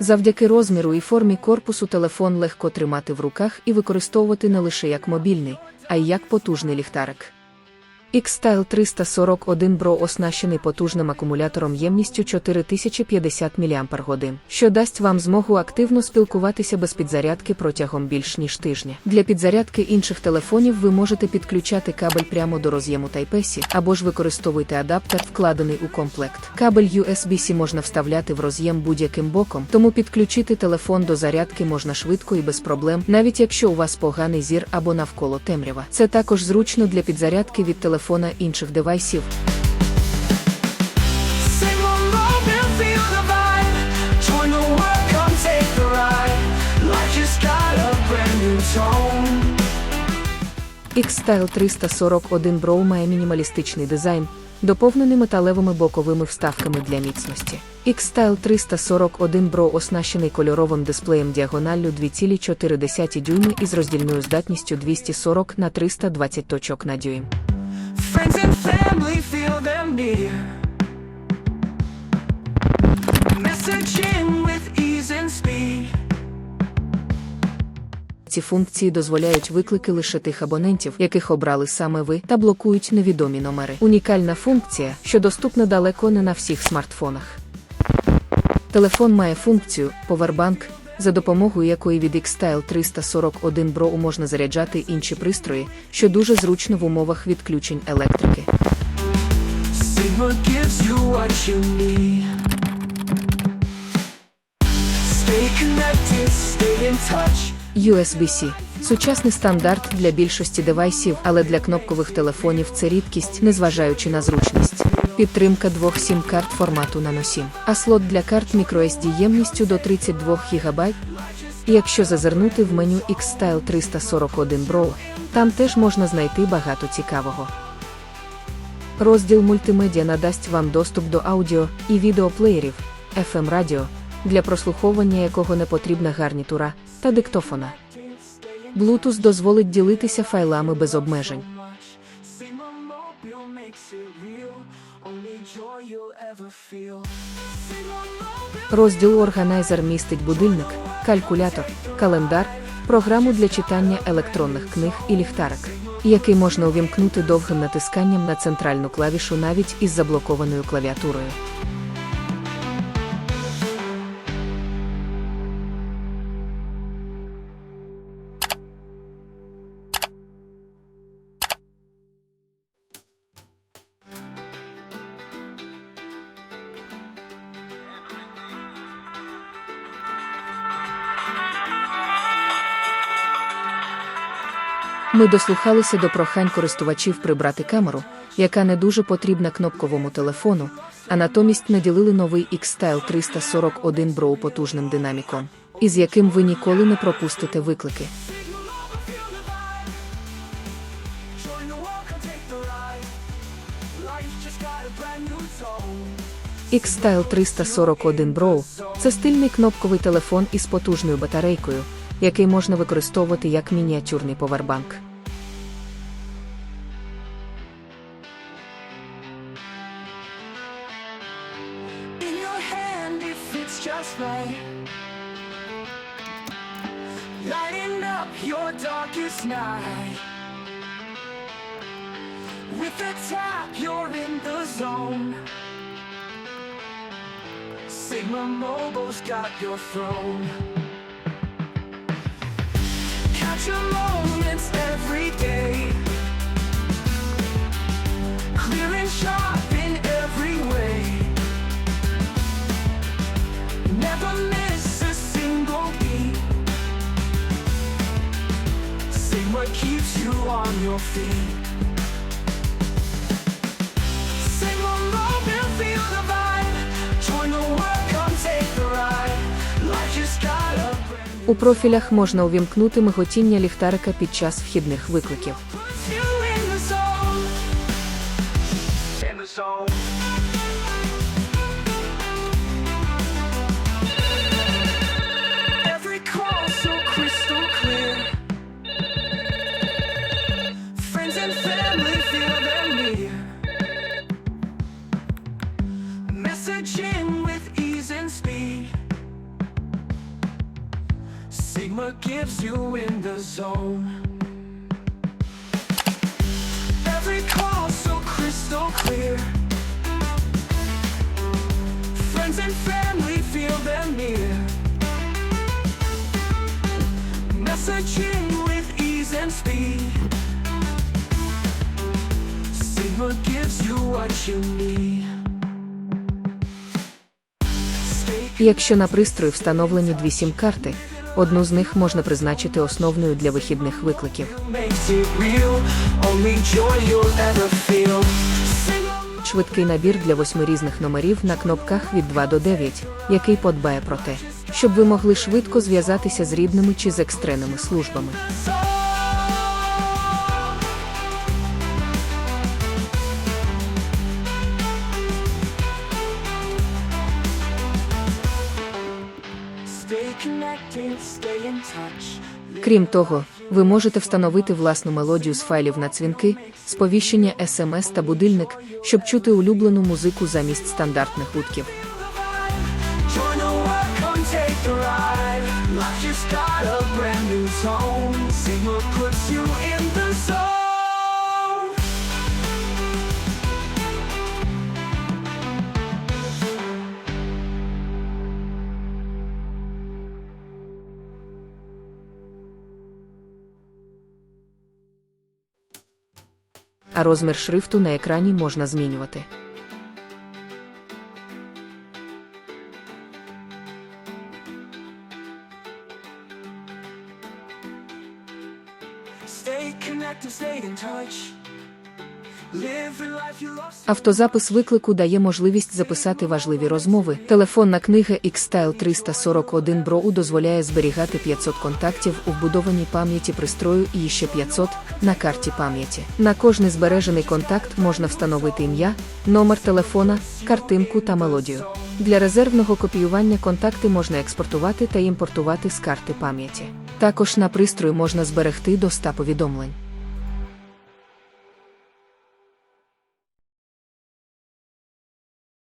Завдяки розміру і формі корпусу телефон легко тримати в руках і використовувати не лише як мобільний, а й як потужний ліхтарик. X-Style 341 Pro оснащений потужним акумулятором ємністю 4050 мАч, що дасть вам змогу активно спілкуватися без підзарядки протягом більш ніж тижня. Для підзарядки інших телефонів ви можете підключати кабель прямо до роз'єму Type-C або ж використовуйте адаптер, вкладений у комплект. Кабель USB-C можна вставляти в роз'єм будь-яким боком, тому підключити телефон до зарядки можна швидко і без проблем, навіть якщо у вас поганий зір або навколо темрява. Це також зручно для підзарядки від телефона інших девайсів. X-Style 341 Pro має мінімалістичний дизайн, доповнений металевими боковими вставками для міцності. X-Style 341 Pro оснащений кольоровим дисплеєм діагоналлю 2,4 дюйми із роздільною здатністю 240 на 320 точок на дюйм. Friends and family feel them near. Messaging with ease and speed. Ці функції дозволяють виклики лише тих абонентів, яких обрали саме ви, та блокують невідомі номери. Унікальна функція, що доступна далеко не на всіх смартфонах. Телефон має функцію Powerbank, за допомогою якої від X-Style 341 Pro можна заряджати інші пристрої, що дуже зручно в умовах відключень електрики. USB-C – сучасний стандарт для більшості девайсів, але для кнопкових телефонів це рідкість, незважаючи на зручність. Підтримка двох сім-карт формату Nano 7, а слот для карт microSD ємністю до 32 ГБ. І якщо зазирнути в меню X-Style 341 Pro, там теж можна знайти багато цікавого. Розділ мультимедіа надасть вам доступ до аудіо і відеоплеєрів, FM радіо, для прослуховування якого не потрібна гарнітура та диктофона. Bluetooth дозволить ділитися файлами без обмежень. Розділ Органайзер містить будильник, калькулятор, календар, програму для читання електронних книг і ліхтарик, який можна увімкнути довгим натисканням на центральну клавішу навіть із заблокованою клавіатурою. Ми дослухалися до прохань користувачів прибрати камеру, яка не дуже потрібна кнопковому телефону, а натомість наділили новий X-Style 341 Pro потужним динаміком, із яким ви ніколи не пропустите виклики. X-Style 341 Pro – це стильний кнопковий телефон із потужною батарейкою, який можна використовувати як мініатюрний повербанк. Just right. Lighting up your darkest night. With a tap, you're in the zone. Sigma Mobile's got your throne. Catch your moments every day. On your feet. Sing along and feel the vibe. Join the world, come take the ride. Life just got a brand new У профілях можна увімкнути миготіння ліхтарика під час вхідних викликів. puts you in the zone. In the zone. Messaging with ease and speed. Sigma gives you in the zone. Every call so crystal clear. Friends and family feel them near. Messaging with ease and speed. Sigma gives you what you need. Якщо на пристрої встановлені дві сім-карти, одну з них можна призначити основною для вихідних викликів. Швидкий набір для восьми різних номерів на кнопках від 2 до 9, який подбає про те, щоб ви могли швидко зв'язатися з рідними чи з екстреними службами. Крім того, ви можете встановити власну мелодію з файлів на дзвінки, сповіщення SMS та будильник, щоб чути улюблену музику замість стандартних гудків. А розмір шрифту на екрані можна змінювати. Stay connected, stay in touch. Автозапис виклику дає можливість записати важливі розмови. Телефонна книга X-Style 341 Bro дозволяє зберігати 500 контактів у вбудованій пам'яті пристрою і ще 500 на карті пам'яті. На кожний збережений контакт можна встановити ім'я, номер телефона, картинку та мелодію. Для резервного копіювання контакти можна експортувати та імпортувати з карти пам'яті. Також на пристрої можна зберегти до 100 повідомлень.